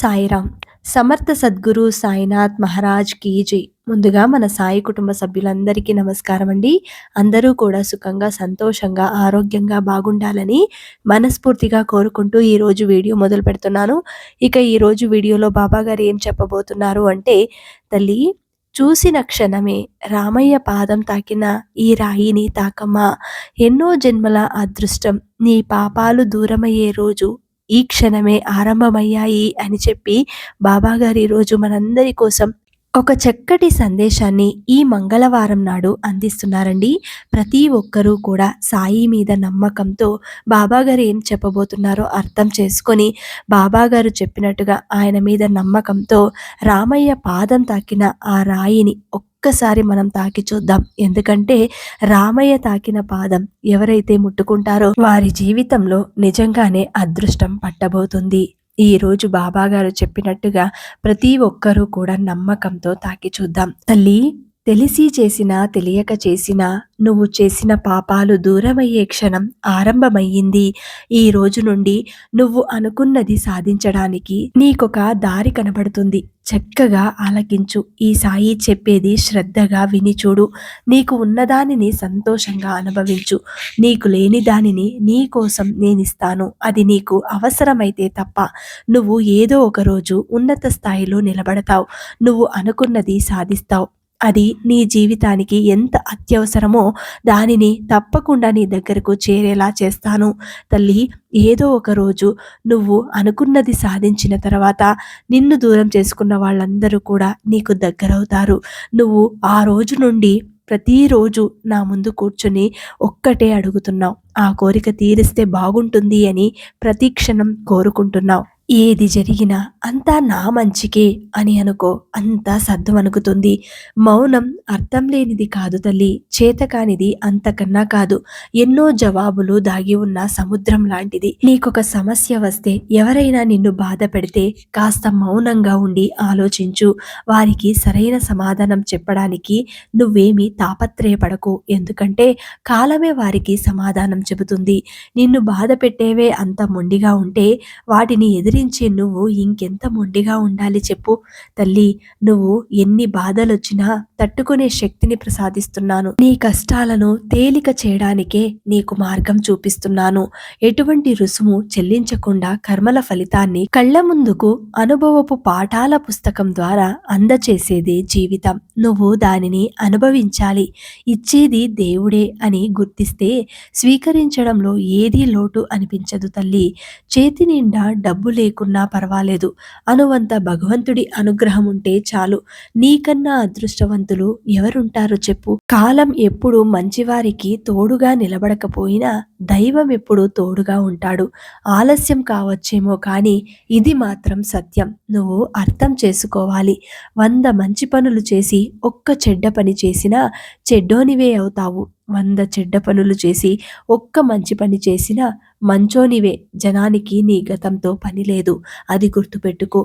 సాయిరామ్ సమర్థ సద్గురు సాయినాథ్ మహారాజ్ కీజీ ముందుగా మన సాయి కుటుంబ సభ్యులందరికీ నమస్కారం అండి అందరూ కూడా సుఖంగా సంతోషంగా ఆరోగ్యంగా బాగుండాలని మనస్ఫూర్తిగా కోరుకుంటూ ఈరోజు వీడియో మొదలు పెడుతున్నాను. ఇక ఈరోజు వీడియోలో బాబా గారు ఏం చెప్పబోతున్నారు అంటే తల్లి చూసిన క్షణమే రామయ్య పాదం తాకిన ఈ రాయిని తాకమ్మా. ఎన్నో జన్మల అదృష్టం. నీ పాపాలు దూరమయ్యే రోజు ఈ క్షణమే ఆరంభమయ్యాయి అని చెప్పి బాబాగారు ఈరోజు మనందరి కోసం ఒక చక్కటి సందేశాన్ని ఈ మంగళవారం నాడు అందిస్తున్నారండి. ప్రతి ఒక్కరూ కూడా సాయి మీద నమ్మకంతో బాబాగారు ఏం చెప్పబోతున్నారో అర్థం చేసుకొని బాబాగారు చెప్పినట్టుగా ఆయన మీద నమ్మకంతో రామయ్య పాదం తాకిన ఆ రాయిని ఒక్కసారి మనం తాకి చూద్దాం. ఎందుకంటే రామయ్య తాకిన పాదం ఎవరైతే ముట్టుకుంటారో వారి జీవితంలో నిజంగానే అదృష్టం పట్టబోతుంది. ఈ రోజు బాబాగారు చెప్పినట్టుగా ప్రతి ఒక్కరూ కూడా నమ్మకంతో తాకి చూద్దాం. తల్లి! తెలిసి చేసినా తెలియక చేసినా నువ్వు చేసిన పాపాలు దూరమయ్యే క్షణం ఆరంభమయ్యింది. ఈ రోజు నుండి నువ్వు అనుకున్నది సాధించడానికి నీకొక దారి కనబడుతుంది. చక్కగా ఆలకించు. ఈ సాయి చెప్పేది శ్రద్ధగా విని చూడు. నీకు ఉన్నదానిని సంతోషంగా అనుభవించు. నీకు లేని దానిని నీ కోసం నేనిస్తాను. అది నీకు అవసరమైతే తప్ప నువ్వు ఏదో ఒక రోజు ఉన్నత స్థాయిలో నిలబడతావు. నువ్వు అనుకున్నది సాధిస్తావు. అది నీ జీవితానికి ఎంత అత్యవసరమో దానిని తప్పకుండా నీ దగ్గరకు చేరేలా చేస్తాను. తల్లి ఏదో ఒక రోజు నువ్వు అనుకున్నది సాధించిన తర్వాత నిన్ను దూరం చేసుకున్న వాళ్ళందరూ కూడా నీకు దగ్గరవుతారు. నువ్వు ఆ రోజు నుండి ప్రతిరోజు నా ముందు కూర్చొని ఒక్కటే అడుగుతున్నావు. ఆ కోరిక తీరిస్తే బాగుంటుంది అని ప్రతి క్షణం కోరుకుంటున్నావు. ఏది జరిగినా అంతా నా మంచికే అని అనుకో అంతా సర్దుమనుకుతుంది మౌనం అర్థం లేనిది కాదు తల్లి చేతకానిది అంతకన్నా కాదు. ఎన్నో జవాబులు దాగి ఉన్న సముద్రం లాంటిది. నీకొక సమస్య వస్తే ఎవరైనా నిన్ను బాధ పెడితే కాస్త మౌనంగా ఉండి ఆలోచించు. వారికి సరైన సమాధానం చెప్పడానికి నువ్వేమీ తాపత్రయపడకు. ఎందుకంటే కాలమే వారికి సమాధానం చెబుతుంది. నిన్ను బాధ పెట్టేవే అంత మొండిగా ఉంటే వాటిని ఎదిరించే నువ్వు ఇంకెంత ఎంత మొండిగా ఉండాలి చెప్పు. తల్లి నువ్వు ఎన్ని బాధలొచ్చినా తట్టుకునే శక్తిని ప్రసాదిస్తున్నాను. నీ కష్టాలను తేలిక చేయడానికే నీకు మార్గం చూపిస్తున్నాను. ఎటువంటి రుసుము చెల్లించకుండా కర్మల ఫలితాన్ని కళ్ళ ముందుకు అనుభవపు పాఠాల పుస్తకం ద్వారా అందచేసేదే జీవితం. నువ్వు దానిని అనుభవించాలి. ఇచ్చేది దేవుడే అని గుర్తిస్తే స్వీకరించడంలో ఏదీ లోటు అనిపించదు తల్లి. చేతి నిండా డబ్బు లేకున్నా పర్వాలేదు. అనువంత భగవంతుడి అనుగ్రహం ఉంటే చాలు. నీకన్నా అదృష్టవంతులు ఎవరుంటారో చెప్పు. కాలం ఎప్పుడు మంచివారికి తోడుగా నిలబడకపోయినా దైవం ఎప్పుడు తోడుగా ఉంటాడు. ఆలస్యం కావచ్చేమో కానీ ఇది మాత్రం సత్యం. నువ్వు అర్థం చేసుకోవాలి. వంద మంచి పనులు చేసి ఒక్క చెడ్డ పని చేసినా చెడ్డోనివే అవుతావు. వంద చెడ్డ పనులు చేసి ఒక్క మంచి పని చేసినా మంచోనివే జనానికి నీ గతంతో పని లేదు. అది గుర్తుపెట్టుకో.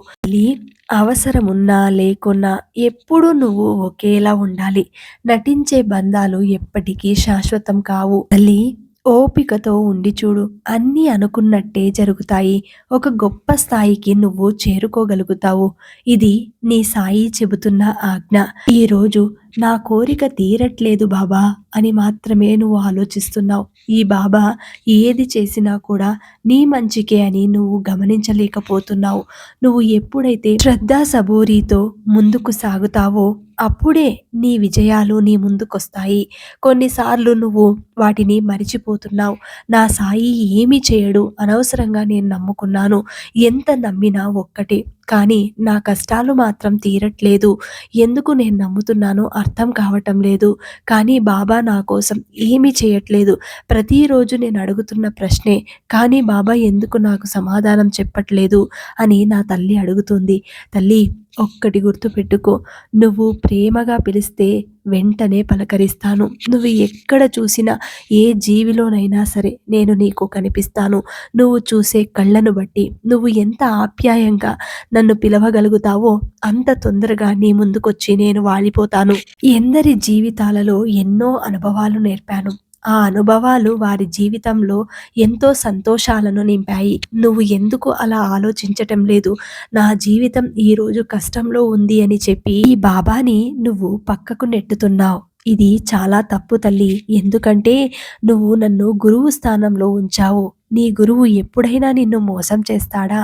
అవసరమున్నా లేకున్నా ఎప్పుడూ నువ్వు ఒకేలా ఉండాలి. నటించే బంధాలు ఎప్పటికీ శాశ్వతం కావు. తల్లి ఓపికతో ఉండి చూడు. అన్నీ అనుకున్నట్టే జరుగుతాయి. ఒక గొప్ప స్థాయికి నువ్వు చేరుకోగలుగుతావు. ఇది నీ సాయి చెబుతున్న ఆజ్ఞ. ఈరోజు నా కోరిక తీరట్లేదు బాబా అని మాత్రమే నువ్వు ఆలోచిస్తున్నావు. ఈ బాబా ఏది చేసినా కూడా నీ మంచికే అని నువ్వు గమనించలేకపోతున్నావు. నువ్వు ఎప్పుడైతే శ్రద్ధా సబూరితో ముందుకు సాగుతావో అప్పుడే నీ విజయాలు నీ ముందుకొస్తాయి. కొన్నిసార్లు నువ్వు వాటిని మరిచిపోతున్నావు. నా సాయి ఏమి చేయడు. అనవసరంగా నేను నమ్ముకున్నాను. ఎంత నమ్మినా ఒక్కటే. కానీ నా కష్టాలు మాత్రం తీరట్లేదు. ఎందుకు నేను నమ్ముతున్నానో అర్థం కావటం లేదు. కానీ బాబా నా కోసం ఏమీ చేయట్లేదు. ప్రతిరోజు నేను అడుగుతున్న ప్రశ్నే కానీ బాబా ఎందుకు నాకు సమాధానం చెప్పట్లేదు అని నా తల్లి అడుగుతుంది. తల్లి ఒక్కటి గుర్తుపెట్టుకో. నువ్వు ప్రేమగా పిలిస్తే వెంటనే పలకరిస్తాను. నువ్వు ఎక్కడ చూసినా ఏ జీవిలోనైనా సరే నేను నీకు కనిపిస్తాను. నువ్వు చూసే కళ్ళను బట్టి నువ్వు ఎంత ఆప్యాయంగా నన్ను పిలవగలుగుతావో అంత తొందరగా నీ ముందుకొచ్చి నేను వాలిపోతాను. ఎందరి జీవితాలలో ఎన్నో అనుభవాలు నేర్పాను. ఆ అనుభవాలు వారి జీవితంలో ఎంతో సంతోషాలను నింపాయి. నువ్వు ఎందుకు అలా ఆలోచించటం లేదు? నా జీవితం ఈరోజు కష్టంలో ఉంది అని చెప్పి ఈ బాబాని నువ్వు పక్కకు నెట్టుతున్నావు. ఇది చాలా తప్పు తల్లి. ఎందుకంటే నువ్వు నన్ను గురువు స్థానంలో ఉంచావు. నీ గురువు ఎప్పుడైనా నిన్ను మోసం చేస్తాడా?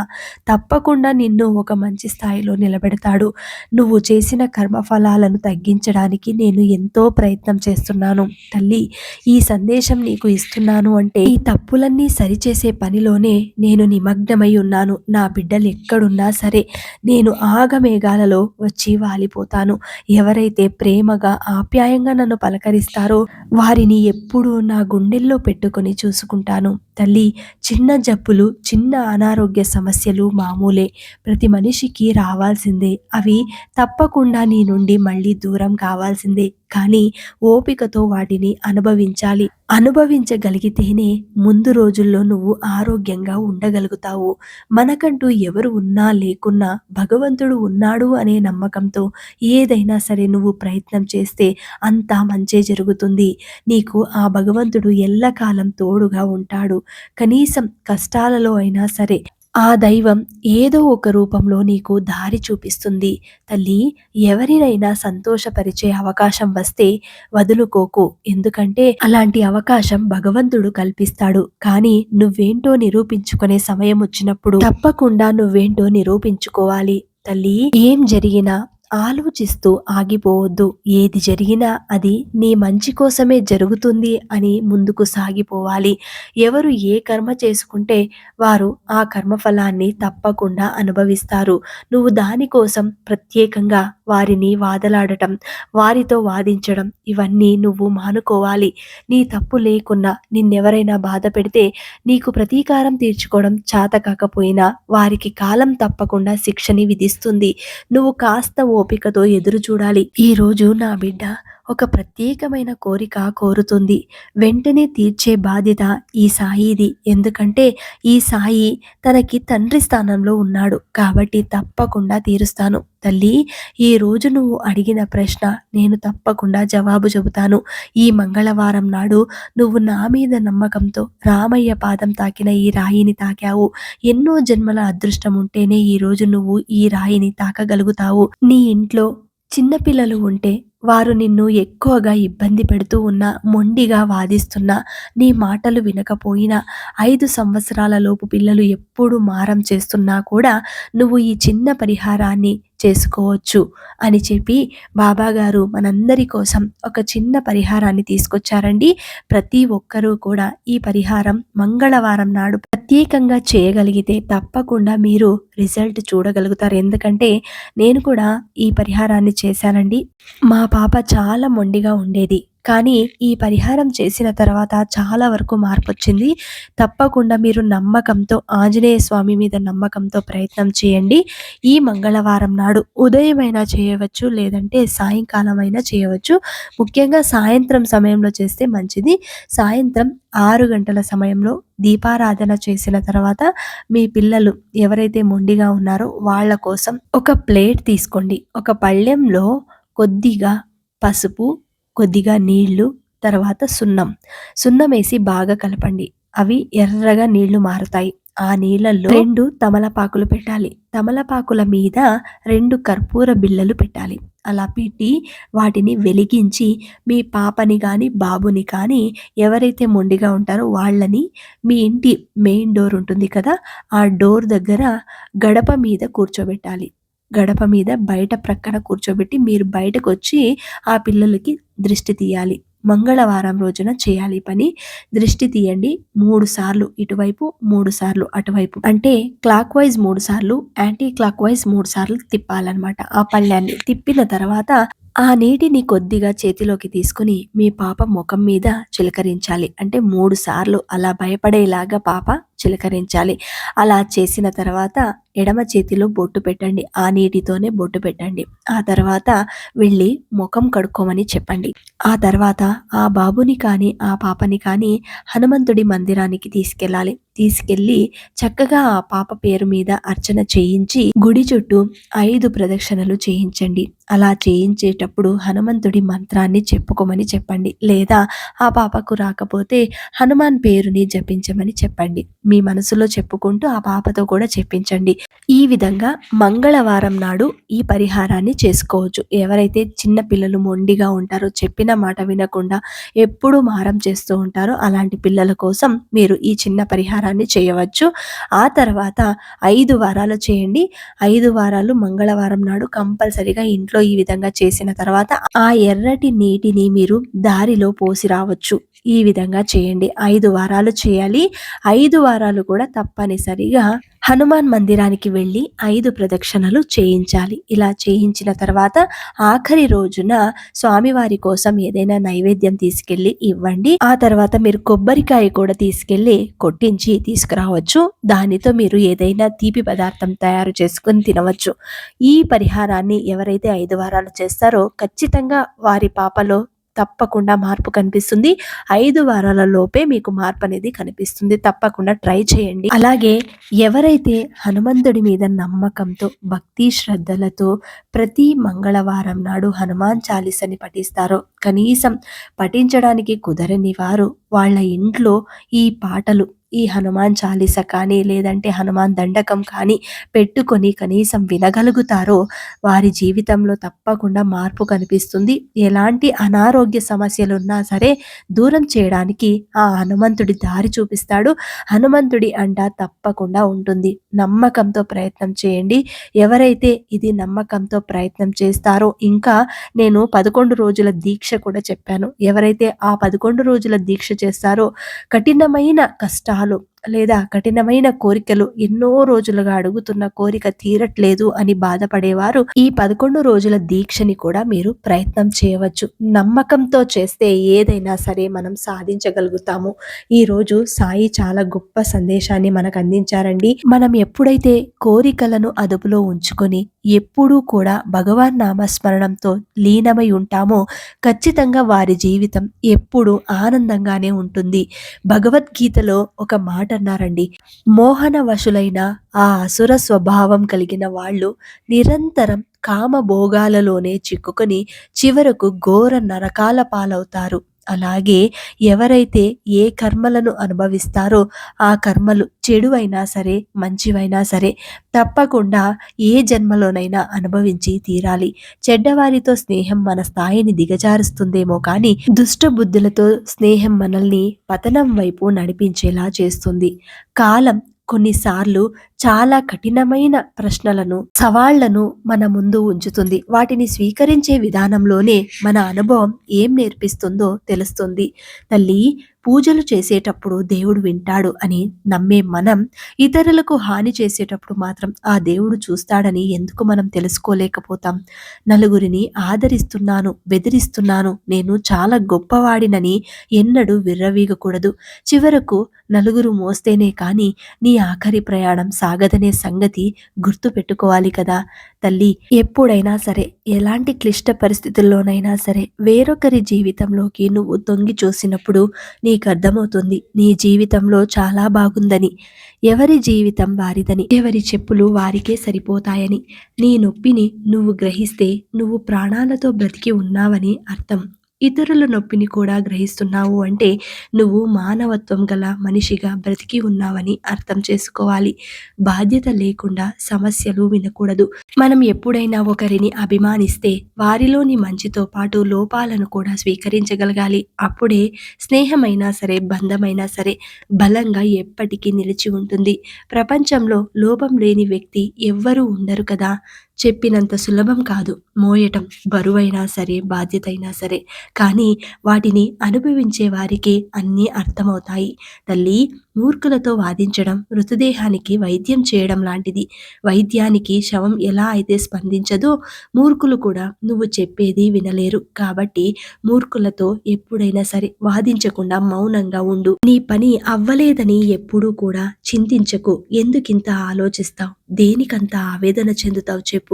తప్పకుండా నిన్ను ఒక మంచి స్థాయిలో నిలబెడతాడు. నువ్వు చేసిన కర్మఫలాలను తగ్గించడానికి నేను ఎంతో ప్రయత్నం చేస్తున్నాను. తల్లి ఈ సందేశం నీకు ఇస్తున్నాను అంటే ఈ తప్పులన్నీ సరిచేసే పనిలోనే నేను నిమగ్నమై ఉన్నాను. నా బిడ్డలు ఎక్కడున్నా సరే నేను ఆగమేఘాలలో వచ్చి వాలిపోతాను. ఎవరైతే ప్రేమగా ఆప్యాయంగా నన్ను పలకరిస్తారో వారిని ఎప్పుడూ నా గుండెల్లో పెట్టుకుని చూసుకుంటాను. తల్లి చిన్న జబ్బులు చిన్న అనారోగ్య సమస్యలు మామూలే. ప్రతి మనిషికి రావాల్సిందే. అవి తప్పకుండా నీ నుండి మళ్ళీ దూరం కావాల్సిందే. కానీ ఓపికతో వాటిని అనుభవించాలి. అనుభవించగలిగితేనే ముందు రోజుల్లో నువ్వు ఆరోగ్యంగా ఉండగలుగుతావు. మనకంటూ ఎవరు ఉన్నా లేకున్నా భగవంతుడు ఉన్నాడు అనే నమ్మకంతో ఏదైనా సరే నువ్వు ప్రయత్నం చేస్తే అంతా మంచే జరుగుతుంది. నీకు ఆ భగవంతుడు ఎల్లకాలం తోడుగా ఉంటాడు. కనీసం కష్టాలలో అయినా సరే ఆ దైవం ఏదో ఒక రూపంలో నీకు దారి చూపిస్తుంది. తల్లి ఎవరినైనా సంతోషపరిచే అవకాశం వస్తే వదులుకోకు. ఎందుకంటే అలాంటి అవకాశం భగవంతుడు కల్పిస్తాడు. కానీ నువ్వేంటో నిరూపించుకునే సమయం వచ్చినప్పుడు తప్పకుండా నువ్వేంటో నిరూపించుకోవాలి. తల్లి ఏం జరిగినా ఆలోచిస్తూ ఆగిపోవద్దు. ఏది జరిగినా అది నీ మంచి కోసమే జరుగుతుంది అని ముందుకు సాగిపోవాలి. ఎవరు ఏ కర్మ చేసుకుంటే వారు ఆ కర్మఫలాన్ని తప్పకుండా అనుభవిస్తారు. నువ్వు దానికోసం ప్రత్యేకంగా వారిని వాదలాడటం వారితో వాదించడం ఇవన్నీ నువ్వు మానుకోవాలి. నీ తప్పు లేకున్నా నిన్నెవరైనా బాధ పెడితే నీకు ప్రతీకారం తీర్చుకోవడం చాత కాకపోయినా వారికి కాలం తప్పకుండా శిక్షని విధిస్తుంది. నువ్వు కాస్త ఓపికతో ఎదురు చూడాలి ఈరోజు నా బిడ్డ ఒక ప్రత్యేకమైన కోరిక కోరుతుంది. వెంటనే తీర్చే బాధ్యత ఈ సాయిది. ఎందుకంటే ఈ సాయి తనకి తండ్రి స్థానంలో ఉన్నాడు. కాబట్టి తప్పకుండా తీరుస్తాను. తల్లి ఈ రోజు నువ్వు అడిగిన ప్రశ్న నేను తప్పకుండా జవాబు చెబుతాను. ఈ మంగళవారం నాడు నువ్వు నా మీద నమ్మకంతో రామయ్య పాదం తాకిన ఈ రాయిని తాకావు. ఎన్నో జన్మల అదృష్టం ఉంటేనే ఈ రోజు నువ్వు ఈ రాయిని తాకగలుగుతావు. నీ ఇంట్లో చిన్నపిల్లలు ఉంటే వారు నిన్ను ఎక్కువగా ఇబ్బంది పెడుతూ ఉన్నా మొండిగా వాదిస్తున్నా నీ మాటలు వినకపోయినా ఐదు సంవత్సరాలలోపు పిల్లలు ఎప్పుడు మారం చేస్తున్నా కూడా నువ్వు ఈ చిన్న పరిహారాన్ని చేసుకోవచ్చు అని చెప్పి బాబాగారు మనందరి కోసం ఒక చిన్న పరిహారాన్ని తీసుకొచ్చారండి. ప్రతి ఒక్కరూ కూడా ఈ పరిహారం మంగళవారం నాడు ప్రత్యేకంగా చేయగలిగితే తప్పకుండా మీరు రిజల్ట్ చూడగలుగుతారు. ఎందుకంటే నేను కూడా ఈ పరిహారాన్ని చేశానండి. మా పాప చాలా మొండిగా ఉండేది. కానీ ఈ పరిహారం చేసిన తర్వాత చాలా వరకు మార్పు వచ్చింది తప్పకుండా మీరు నమ్మకంతో ఆంజనేయ స్వామి మీద నమ్మకంతో ప్రయత్నం చేయండి. ఈ మంగళవారం నాడు ఉదయమైనా చేయవచ్చు లేదంటే సాయంకాలం అయినా చేయవచ్చు. ముఖ్యంగా సాయంత్రం సమయంలో చేస్తే మంచిది. సాయంత్రం ఆరు గంటల సమయంలో దీపారాధన చేసిన తర్వాత మీ పిల్లలు ఎవరైతే మొండిగా ఉన్నారో వాళ్ళ కోసం ఒక ప్లేట్ తీసుకోండి. ఒక పళ్ళెంలో కొద్దిగా పసుపు కొద్దిగా నీళ్ళు తర్వాత సున్నం. సున్నం వేసి బాగా కలపండి. అవి ఎర్రగా నీళ్ళు మారుతాయి. ఆ నీళ్ళల్లో రెండు తమలపాకులు పెట్టాలి. తమలపాకుల మీద రెండు కర్పూర బిళ్ళలు పెట్టాలి. అలా పెట్టి వాటిని వెలిగించి మీ పాపని కానీ బాబుని కానీ ఎవరైతే మొండిగా ఉంటారో వాళ్ళని మీ ఇంటి మెయిన్ డోర్ ఉంటుంది కదా ఆ డోర్ దగ్గర గడప మీద కూర్చోబెట్టాలి. గడప మీద బయట ప్రక్కన కూర్చోబెట్టి మీరు బయటకు వచ్చి ఆ పిల్లలకి దృష్టి తీయాలి. మంగళవారం రోజున చేయాలి పని. దృష్టి తీయండి. మూడు సార్లు ఇటువైపు మూడు సార్లు అటువైపు. అంటే క్లాక్ వైజ్ మూడు సార్లు యాంటీ క్లాక్ వైజ్ మూడు సార్లు తిప్పాలన్నమాట. ఆ పళ్ళాన్ని తిప్పిన తర్వాత ఆ నీటిని కొద్దిగా చేతిలోకి తీసుకుని మీ పాప ముఖం మీద చిలకరించాలి. అంటే మూడు సార్లు అలా భయపడేలాగా పాప చిలకరించాలి. అలా చేసిన తర్వాత ఎడమ చేతిలో బొట్టు పెట్టండి ఆ నీటితోనే బొట్టు పెట్టండి. ఆ తర్వాత వెళ్ళి ముఖం కడుక్కోమని చెప్పండి. ఆ తర్వాత ఆ బాబుని కానీ ఆ పాపని కానీ హనుమంతుడి మందిరానికి తీసుకెళ్ళాలి. తీసుకెళ్ళి చక్కగా ఆ పాప పేరు మీద అర్చన చేయించి గుడి చుట్టూ ఐదు ప్రదక్షిణలు చేయించండి. అలా చేయించేటప్పుడు హనుమంతుడి మంత్రాన్ని చెప్పుకోమని చెప్పండి. లేదా ఆ పాపకు రాకపోతే హనుమాన్ పేరుని జపించమని చెప్పండి. మీ మనసులో చెప్పుకుంటూ ఆ పాపతో కూడా చెప్పించండి. ఈ విధంగా మంగళవారం నాడు ఈ పరిహారాన్ని చేసుకోవచ్చు. ఎవరైతే చిన్న పిల్లలు మొండిగా ఉంటారో చెప్పిన మాట వినకుండా ఎప్పుడూ మారం చేస్తూ ఉంటారో అలాంటి పిల్లల కోసం మీరు ఈ చిన్న పరిహారాన్ని చేయవచ్చు. ఆ తర్వాత ఐదు వారాలు చేయండి. ఐదు వారాలు మంగళవారం నాడు కంపల్సరిగా ఇంట్లో ఈ విధంగా చేసిన తర్వాత ఆ ఎర్రటి నీటిని మీరు దారిలో పోసి రావచ్చు. ఈ విధంగా చేయండి. ఐదు వారాలు చేయాలి. ఐదు వారాలు కూడా తప్పనిసరిగా హనుమాన్ మందిరానికి వెళ్ళి ఐదు ప్రదక్షిణలు చేయించాలి. ఇలా చేయించిన తర్వాత ఆఖరి రోజున స్వామివారి కోసం ఏదైనా నైవేద్యం తీసుకెళ్ళి ఇవ్వండి. ఆ తర్వాత మీరు కొబ్బరికాయ కూడా తీసుకెళ్ళి కొట్టించి తీసుకురావచ్చు. దానితో మీరు ఏదైనా తీపి పదార్థం తయారు చేసుకుని తినవచ్చు. ఈ పరిహారాన్ని ఎవరైతే ఐదు వారాలు చేస్తారో ఖచ్చితంగా వారి పాపలో తప్పకుండా మార్పు కనిపిస్తుంది. ఐదు వారాల లోపే మీకు మార్పు అనేది కనిపిస్తుంది. తప్పకుండా ట్రై చేయండి. అలాగే ఎవరైతే హనుమంతుడి మీద నమ్మకంతో భక్తి శ్రద్ధలతో ప్రతి మంగళవారం నాడు హనుమాన్ చాలీసని పఠిస్తారో కనీసం పఠించడానికి కుదరని వారు వాళ్ళ ఇంట్లో ఈ పాటలు ఈ హనుమాన్ చాలీస కానీ లేదంటే హనుమాన్ దండకం కానీ పెట్టుకొని కనీసం వినగలుగుతారో వారి జీవితంలో తప్పకుండా మార్పు కనిపిస్తుంది. ఎలాంటి అనారోగ్య సమస్యలు ఉన్నా సరే దూరం చేయడానికి ఆ హనుమంతుడి దారి చూపిస్తాడు. హనుమంతుడి అంట తప్పకుండా ఉంటుంది. నమ్మకంతో ప్రయత్నం చేయండి. ఎవరైతే ఇది నమ్మకంతో ప్రయత్నం చేస్తారో ఇంకా నేను పదకొండు రోజుల దీక్ష కూడా చెప్పాను. ఎవరైతే ఆ పదకొండు రోజుల దీక్ష చేస్తారో కఠినమైన కష్టాలు makhluk. లేదా కఠినమైన కోరికలు ఎన్నో రోజులుగా అడుగుతున్న కోరిక తీరట్లేదు అని బాధపడేవారు ఈ పదకొండు రోజుల దీక్షని కూడా మీరు ప్రయత్నం చేయవచ్చు. నమ్మకంతో చేస్తే ఏదైనా సరే మనం సాధించగలుగుతాము. ఈ రోజు సాయి చాలా గొప్ప సందేశాన్ని మనకు అందించారండి. మనం ఎప్పుడైతే కోరికలను అదుపులో ఉంచుకొని ఎప్పుడూ కూడా భగవాన్ నామస్మరణంతో లీనమై ఉంటామో ఖచ్చితంగా వారి జీవితం ఎప్పుడు ఆనందంగానే ఉంటుంది. భగవద్గీతలో ఒక మాట అన్నారండి మోహన వశులైన ఆ అసుర స్వభావం కలిగిన వాళ్ళు నిరంతరం కామ భోగాలలోనే చిక్కుకొని చివరకు ఘోర నరకాల పాలవుతారు. అలాగే ఎవరైతే ఏ కర్మలను అనుభవిస్తారో ఆ కర్మలు చెడు అయినా సరే మంచివైనా సరే తప్పకుండా ఏ జన్మలోనైనా అనుభవించి తీరాలి. చెడ్డవారితో స్నేహం మన స్థాయిని దిగజారుస్తుందేమో కానీ దుష్ట బుద్ధులతో స్నేహం మనల్ని పతనం వైపు నడిపించేలా చేస్తుంది. కాలం కొన్నిసార్లు చాలా కఠినమైన ప్రశ్నలను సవాళ్ళను మన ముందు ఉంచుతుంది. వాటిని స్వీకరించే విధానంలోనే మన అనుభవం ఏం నేర్పిస్తుందో తెలుస్తుంది. తల్లి పూజలు చేసేటప్పుడు దేవుడు వింటాడు అని నమ్మే మనం ఇతరులకు హాని చేసేటప్పుడు మాత్రం ఆ దేవుడు చూస్తాడని ఎందుకు మనం తెలుసుకోలేకపోతాం? నలుగురిని ఆదరిస్తున్నాను బెదిరిస్తున్నాను నేను చాలా గొప్పవాడినని ఎన్నడూ విర్రవీగకూడదు. చివరకు నలుగురు మోస్తేనే కానీ నీ ఆఖరి ప్రయాణం సాగదనే సంగతి గుర్తు పెట్టుకోవాలి కదా. తల్లి ఎప్పుడైనా సరే ఎలాంటి క్లిష్ట పరిస్థితుల్లోనైనా సరే వేరొకరి జీవితంలోకి నువ్వు తొంగి చూసినప్పుడు నీకు అర్థమవుతుంది నీ జీవితంలో చాలా బాగుందని. ఎవరి జీవితం వారిదని ఎవరి చెప్పులు వారికే సరిపోతాయని. నీ నొప్పిని నువ్వు గ్రహిస్తే నువ్వు ప్రాణాలతో బ్రతికి ఉన్నావని అర్థం. ఇతరుల నొప్పిని కూడా గ్రహిస్తున్నావు అంటే నువ్వు మానవత్వం గల మనిషిగా బ్రతికి ఉన్నావని అర్థం చేసుకోవాలి. బాధ్యత లేకుండా సమస్యలు వినకూడదు. మనం ఎప్పుడైనా ఒకరిని అభిమానిస్తే వారిలోని మంచితో పాటు లోపాలను కూడా స్వీకరించగలగాలి. అప్పుడే స్నేహమైనా సరే బంధమైనా సరే బలంగా ఎప్పటికీ నిలిచి ఉంటుంది. ప్రపంచంలో లోపం లేని వ్యక్తి ఎవ్వరూ ఉండరు కదా. చెప్పినంత సులభం కాదు. మోయటం బరువైనా సరే బాధ్యత అయినా సరే. కానీ వాటిని అనుభవించే వారికి అన్నీ అర్థమవుతాయి. తల్లి మూర్ఖులతో వాదించడం మృతదేహానికి వైద్యం చేయడం లాంటిది. వైద్యానికి శవం ఎలా అయితే స్పందించదో మూర్ఖులు కూడా నువ్వు చెప్పేది వినలేరు. కాబట్టి మూర్ఖులతో ఎప్పుడైనా సరే వాదించకుండా మౌనంగా ఉండు. నీ పని అవ్వలేదని ఎప్పుడూ కూడా చింతించకు. ఎందుకింత ఆలోచిస్తావు? దేనికంత ఆవేదన చెందుతావు చెప్పు.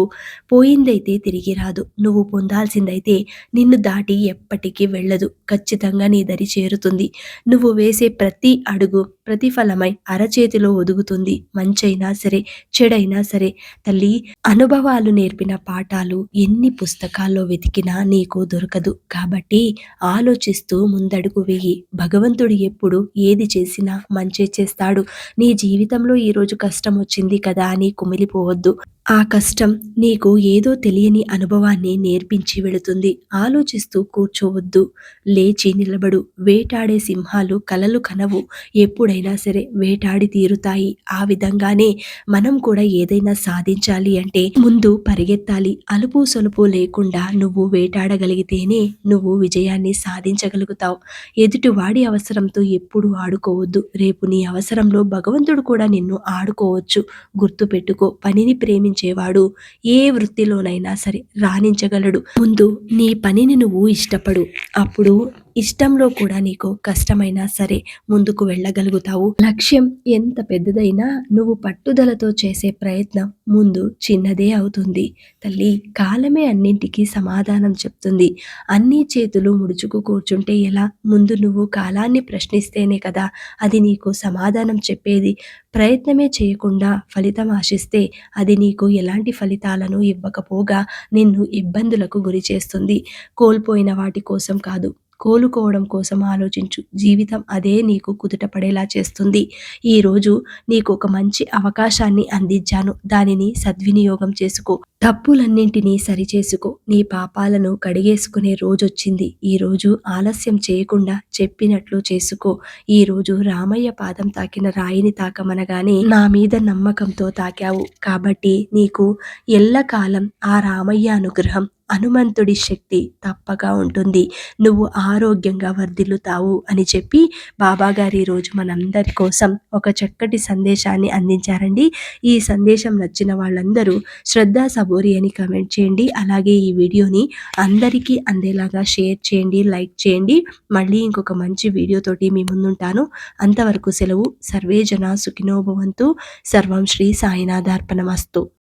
పోయిందైతే తిరిగి రాదు. నువ్వు పొందాల్సిందైతే నిన్ను దాటి ఎప్పటికీ వెళ్ళదు. ఖచ్చితంగా నీ దరి చేరుతుంది. నువ్వు వేసే ప్రతి అడుగు ప్రతిఫలమై అరచేతిలో ఒదుగుతుంది. మంచైనా సరే చెడైనా సరే. తల్లి అనుభవాలు నేర్పిన పాఠాలు ఎన్ని పుస్తకాల్లో వెతికినా నీకు దొరకదు. కాబట్టి ఆలోచిస్తూ ముందడుగు వేయి. భగవంతుడు ఎప్పుడు ఏది చేసినా మంచే చేస్తాడు. నీ జీవితంలో ఈరోజు కష్టం వచ్చింది కదా అని కుమిలిపోవద్దు. ఆ కష్టం నీకు ఏదో తెలియని అనుభవాన్ని నేర్పించి వెళుతుంది. ఆలోచిస్తూ కూర్చోవద్దు. లేచి నిలబడు. వేటాడే సింహాలు కలలు కనవు. ఎప్పుడైనా సరే వేటాడి తీరుతాయి. ఆ విధంగానే మనం కూడా ఏదైనా సాధించాలి అంటే ముందు పరిగెత్తాలి. అలుపు సొలుపు లేకుండా నువ్వు వేటాడగలిగితేనే నువ్వు విజయాన్ని సాధించగలుగుతావు. ఎదుటివాడి అవసరంతో ఎప్పుడు ఆడుకోవద్దు. రేపు నీ అవసరంలో భగవంతుడు కూడా నిన్ను ఆడుకోవచ్చు. గుర్తుపెట్టుకో పనిని ప్రేమించేవాడు ఏ వృత్తిలోనైనా సరే రాణించగలడు. ముందు నీ పనిని నువ్వు ఇష్టపడు. అప్పుడు ఇష్టంలో కూడా నీకు కష్టమైనా సరే ముందుకు వెళ్ళగలుగుతావు. లక్ష్యం ఎంత పెద్దదైనా నువ్వు పట్టుదలతో చేసే ప్రయత్నం ముందు చిన్నదే అవుతుంది. తల్లి కాలమే అన్నింటికీ సమాధానం చెప్తుంది. అన్ని చేతులు ముడుచుకు కూర్చుంటే ఎలా? ముందు నువ్వు కాలాన్ని ప్రశ్నిస్తేనే కదా అది నీకు సమాధానం చెప్పేది. ప్రయత్నమే చేయకుండా ఫలితం ఆశిస్తే అది నీకు ఎలాంటి ఫలితాలను ఇవ్వకపోగా నిన్ను ఇబ్బందులకు గురి చేస్తుంది. కోల్పోయిన వాటి కోసం కాదు. కోలుకోవడం కోసం ఆలోచించు. జీవితం అదే నీకు కుదుటపడేలా చేస్తుంది. ఈరోజు నీకు ఒక మంచి అవకాశాన్ని అందించాను. దానిని సద్వినియోగం చేసుకో. తప్పులన్నింటినీ సరిచేసుకో. నీ పాపాలను కడిగేసుకునే రోజొచ్చింది. ఈరోజు ఆలస్యం చేయకుండా చెప్పినట్లు చేసుకో. ఈరోజు రామయ్య పాదం తాకిన రాయిని తాకమనగానే నా మీద నమ్మకంతో తాకావు. కాబట్టి నీకు ఎల్లకాలం ఆ రామయ్య అనుగ్రహం హనుమంతుడి శక్తి తప్పగా ఉంటుంది. నువ్వు ఆరోగ్యంగా వర్ధిల్లుతావు అని చెప్పి బాబాగారు ఈరోజు మనందరి కోసం ఒక చక్కటి సందేశాన్ని అందించారండి. ఈ సందేశం నచ్చిన వాళ్ళందరూ శ్రద్ధ సబోరి అని కమెంట్ చేయండి. అలాగే ఈ వీడియోని అందరికీ అందేలాగా షేర్ చేయండి లైక్ చేయండి. మళ్ళీ ఇంకొక మంచి వీడియోతోటి మీ ముందుంటాను. అంతవరకు సెలవు. సర్వే జన సుఖినోభవంతు సర్వం శ్రీ సాయినాథార్పణమస్తు.